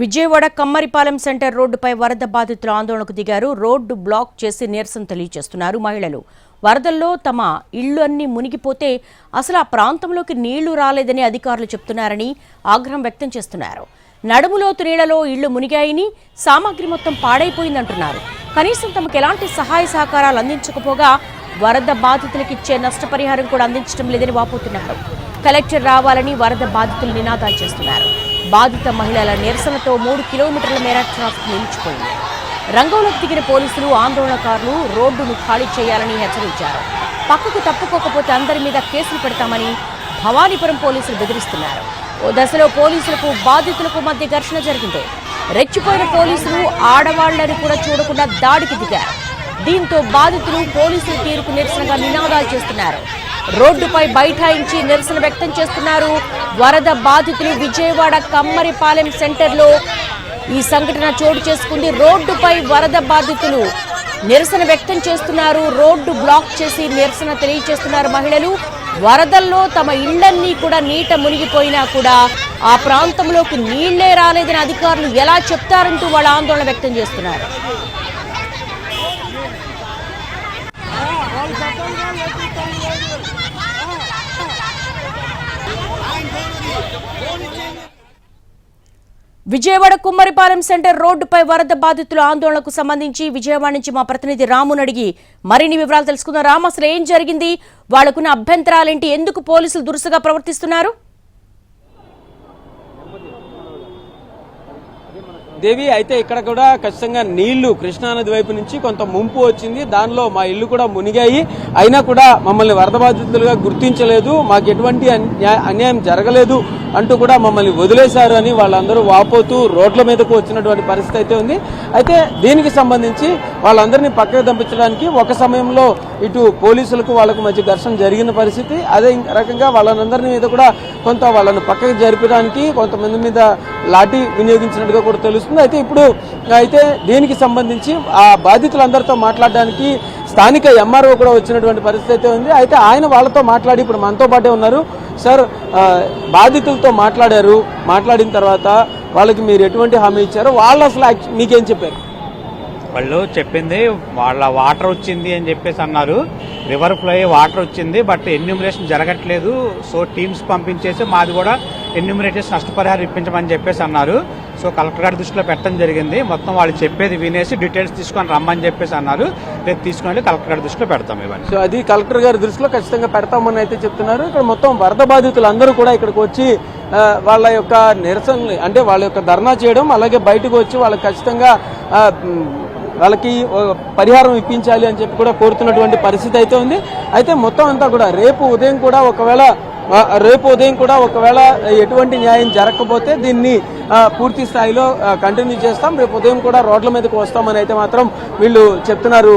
Vijayawada కమ్మరిపాలెం centre రోడ్డుపై వరద బాధితులు ఆందోళనకు దిగారు. రోడ్డు బ్లాక్ చేసి నిరసన తెలియజేస్తున్నారు మహిళలు. వరదల్లో తమ ఇళ్ళు అన్ని మునిగిపోతే అసలు ఆ ప్రాంతంలోకి నీళ్ళు రాలేదని అధికారులు చెప్తున్నారని ఆగ్రహం వ్యక్తం చేస్తున్నారు. నడుములోతు నీళ్ళలో ఇళ్ళు మునిగాయని సామాగ్రి మొత్తం పాడైపోయిందంటున్నారు. కనీసం తమకు ఎలాంటి సహాయ సహకారాలు అందించకపోగా వరద బాధితులకు ఇచ్చే నష్టపరిహారం కూడా అందించడం లేదని వాపోతున్నారు. కలెక్టర్ రావాలని వరద బాధితులు నినాదాలు చేస్తున్నారు. బాధిత మహిళల నిరసనతో మూడు కిలోమీటర్ల మేర ట్రాఫిక్ నిలిచిపోయింది. రంగంలోకి దిగిన పోలీసులు ఆందోళనకారులు రోడ్డును ఖాళీ చేయాలని హెచ్చరించారు. పక్కకు తప్పుకోకపోతే అందరి మీద కేసులు పెడతామని భవానీపురం పోలీసులు బెదిరిస్తున్నారు. ఓ దశలో పోలీసులకు బాధితులకు మధ్య ఘర్షణ జరిగింది. రెచ్చిపోయిన పోలీసులు ఆడవాళ్ళను కూడా చూడకుండా దాడికి దిగారు. దీంతో బాధితులు పోలీసుల తీరుకు నిరసనగా నినాదాలు చేస్తున్నారు. రోడ్డుపై బైఠాయించి నిరసన వ్యక్తం చేస్తున్నారు. వరద బాధితులు విజయవాడ కమ్మరిపాలెం సెంటర్లో ఈ సంఘటన చోటు చేసుకుంది. రోడ్డుపై వరద బాధితులు నిరసన వ్యక్తం చేస్తున్నారు. రోడ్డు బ్లాక్ చేసి నిరసన తెలియజేస్తున్నారు మహిళలు. వరదల్లో తమ ఇళ్ళన్నీ కూడా నీట మునిగిపోయినా కూడా ఆ ప్రాంతంలోకి నీళ్ళే రాలేదని అధికారులు ఎలా చెప్తారంటూ వాళ్ళ ఆందోళన వ్యక్తం చేస్తున్నారు. విజయవాడ కుమ్మరిపాలెం సెంటర్ రోడ్డుపై వరద బాధితుల ఆందోళనకు సంబంధించి విజయవాడ నుంచి మా ప్రతినిధి రామును అడిగి మరిన్ని వివరాలు తెలుసుకున్న రామ్ అసలు ఏం జరిగింది? వాళ్ళకున్న అభ్యంతరాలేంటి? ఎందుకు పోలీసులు దురుసుగా ప్రవర్తిస్తున్నారు? దేవి అయితే ఇక్కడ కూడా ఖచ్చితంగా నీళ్ళు కృష్ణానది వైపు నుంచి కొంత ముంపు వచ్చింది. దానిలో మా ఇల్లు కూడా మునిగాయి. అయినా కూడా మమ్మల్ని వరద బాధితులుగా గుర్తించలేదు. మాకు ఎటువంటి అన్యాయం జరగలేదు. అంటూ కూడా మమ్మల్ని వదిలేశారు అని వాళ్ళందరూ వాపోతూ రోడ్ల మీదకు వచ్చినటువంటి పరిస్థితి అయితే ఉంది. అయితే దీనికి సంబంధించి వాళ్ళందరినీ పక్కకు దంపించడానికి ఒక సమయంలో ఇటు పోలీసులకు వాళ్ళకు మధ్య ఘర్షణ జరిగిన పరిస్థితి. అదే రకంగా వాళ్ళందరినీ మీద కూడా కొంత వాళ్ళని పక్కకు జరిపడానికి కొంతమంది మీద లాఠీ వినియోగించినట్టుగా కూడా తెలుస్తుంది. అయితే ఇప్పుడు అయితే దీనికి సంబంధించి ఆ బాధితులందరితో మాట్లాడడానికి స్థానిక ఎంఆర్ఓ కూడా వచ్చినటువంటి పరిస్థితి అయితే ఉంది. అయితే ఆయన వాళ్ళతో మాట్లాడి ఇప్పుడు మనతో పాటే ఉన్నారు. సార్ బాధితులతో మాట్లాడారు మాట్లాడిన తర్వాత వాళ్ళకి మీరు ఎటువంటి హామీ ఇచ్చారో వాళ్ళు అసలు మీకేం చెప్పారు? వాళ్ళు చెప్పింది వాళ్ళ వాటర్ వచ్చింది అని చెప్పేసి అన్నారు. రివర్ ఫ్లో వాటర్ వచ్చింది బట్ ఎన్యూమరేషన్ జరగట్లేదు. సో టీమ్స్ పంపించేసి మాది కూడా ఎన్యూమినేటర్స్ నష్టపరిహారం ఇప్పించమని చెప్పేసి అన్నారు. సో కలెక్టర్ గారి దృష్టిలో పెట్టడం జరిగింది. మొత్తం వాళ్ళు చెప్పేది వినేసి డీటెయిల్స్ తీసుకొని రమ్మని చెప్పేసి అన్నారు. రేపు తీసుకొని కలెక్టర్ గారి దృష్టిలో పెడతాం ఇవన్నీ. సో అది కలెక్టర్ గారి దృష్టిలో ఖచ్చితంగా పెడతామని అయితే చెప్తున్నారు. ఇక్కడ మొత్తం వరద బాధితులందరూ కూడా ఇక్కడికి వచ్చి వాళ్ళ యొక్క నిరసన అంటే వాళ్ళ యొక్క ధర్నా చేయడం అలాగే బయటకు వచ్చి వాళ్ళకి ఖచ్చితంగా వాళ్ళకి పరిహారం ఇప్పించాలి అని చెప్పి కూడా కోరుతున్నటువంటి పరిస్థితి అయితే ఉంది. అయితే మొత్తం అంతా కూడా రేపు ఉదయం కూడా ఒకవేళ రేపు ఉదయం కూడా ఒకవేళ ఎటువంటి న్యాయం జరగకపోతే దీన్ని ఆ, పూర్తి స్థాయిలో కంటిన్యూ చేస్తాం. రేపు ఉదయం కూడా రోడ్ల మీదకి వస్తామని అయితే మాత్రం వీళ్ళు చెప్తున్నారు.